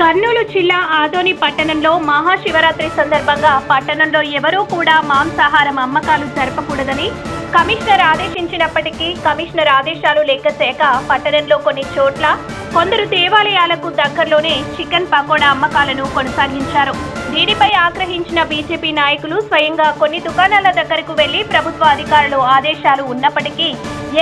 కర్నూలు జిల్లా ఆదోని పట్టణంలో మహాశివరాత్రి సందర్భంగా పట్టణంలో ఎవరూ కూడా మాంసాహారం అమ్మకాలు జరపకూడదని కమిషనర్ ఆదేశించినప్పటికీ కమిషనర్ ఆదేశాలు లేక శాఖ పట్టణంలో కొన్ని చోట్ల కొందరు దేవాలయాలకు దగ్గరలోనే చికెన్ పకోడా అమ్మకాలను కొనసాగించారు. దీనిపై ఆగ్రహించిన బీజేపీ నాయకులు స్వయంగా కొన్ని దుకాణాల దగ్గరకు వెళ్ళి ప్రభుత్వ అధికారులు ఆదేశాలు ఉన్నప్పటికీ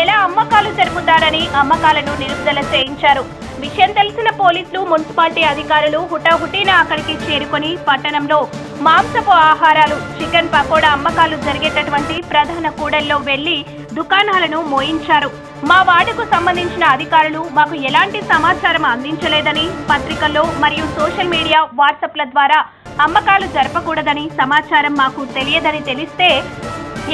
ఎలా అమ్మకాలు జరుపుతారని అమ్మకాలను నిలుపుదల చేయించారు. విషయం తెలిసిన పోలీసులు మున్సిపాలిటీ అధికారులు హుటాహుటిన అక్కడికి చేరుకొని పట్టణంలో మాంసపు ఆహారాలు చికెన్ పకోడా అమ్మకాలు జరిగేటటువంటి ప్రధాన కూడల్లో వెళ్ళి దుకాణాలను మోయించారు. మా వార్డుకు సంబంధించిన అధికారులు మాకు ఎలాంటి సమాచారం అందించలేదని పత్రికల్లో మరియు సోషల్ మీడియా వాట్సాప్ల ద్వారా అమ్మకాలు జరపకూడదని సమాచారం మాకు తెలియదని తెలిస్తే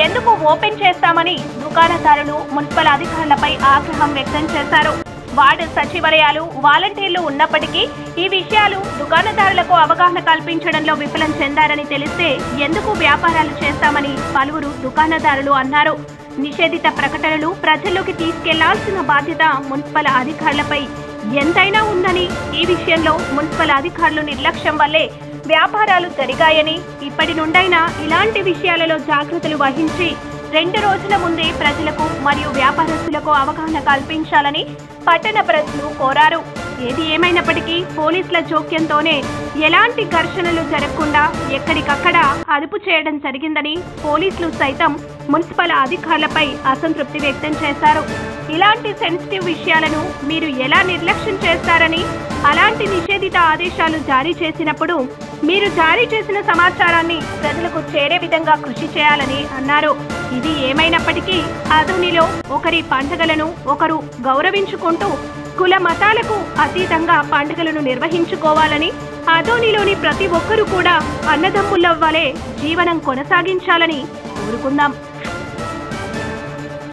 ఎందుకు ఓపెన్ చేస్తామని దుకాణదారులు మున్సిపల్ అధికారులపై ఆగ్రహం వ్యక్తం చేశారు. వార్డు సచివాలయాలు వాలంటీర్లు ఉన్నప్పటికీ ఈ విషయాలు దుకాణదారులకు అవగాహన కల్పించడంలో విఫలం చెందారని తెలిస్తే ఎందుకు వ్యాపారాలు చేస్తామని పలువురు దుకాణదారులు అన్నారు. నిషేధిత ప్రకటనలు ప్రజల్లోకి తీసుకెళ్ళాల్సిన బాధ్యత మున్సిపల్ అధికారులపై ఎంతైనా ఉందని ఈ విషయంలో మున్సిపల్ అధికారులు నిర్లక్ష్యం వల్లే వ్యాపారాలు జరిగాయని ఇప్పటి నుండైనా ఇలాంటి విషయాలలో జాగ్రత్తలు వహించి రెండు రోజుల ముందే ప్రజలకు మరియు వ్యాపారస్తులకు అవగాహన కల్పించాలని పట్టణ ప్రజలు కోరారు. ఏది ఏమైనప్పటికీ పోలీసుల జోక్యంతోనే ఎలాంటి ఘర్షణలు జరగకుండా ఎక్కడికక్కడ అదుపు చేయడం జరిగిందని పోలీసులు సైతం మున్సిపల్ అధికారులపై అసంతృప్తి వ్యక్తం చేశారు. ఇలాంటి సెన్సిటివ్ విషయాలను మీరు ఎలా నిర్లక్ష్యం చేస్తారని అలాంటి నిషేధిత ఆదేశాలు జారీ చేసినప్పుడు మీరు జారీ చేసిన సమాచారాన్ని ప్రజలకు చేరే విధంగా కృషి చేయాలని అన్నారు. ఇది ఏమైనప్పటికీ అదునిలో ఒకరి పండుగలను ఒకరు గౌరవించుకుంటూ కుల మతాలకు అతీతంగా పండుగలను నిర్వహించుకోవాలని అదోనిలోని ప్రతి ఒక్కరూ కూడా అన్నదమ్ముల వలె జీవనం కొనసాగించాలని కోరుకుందాం.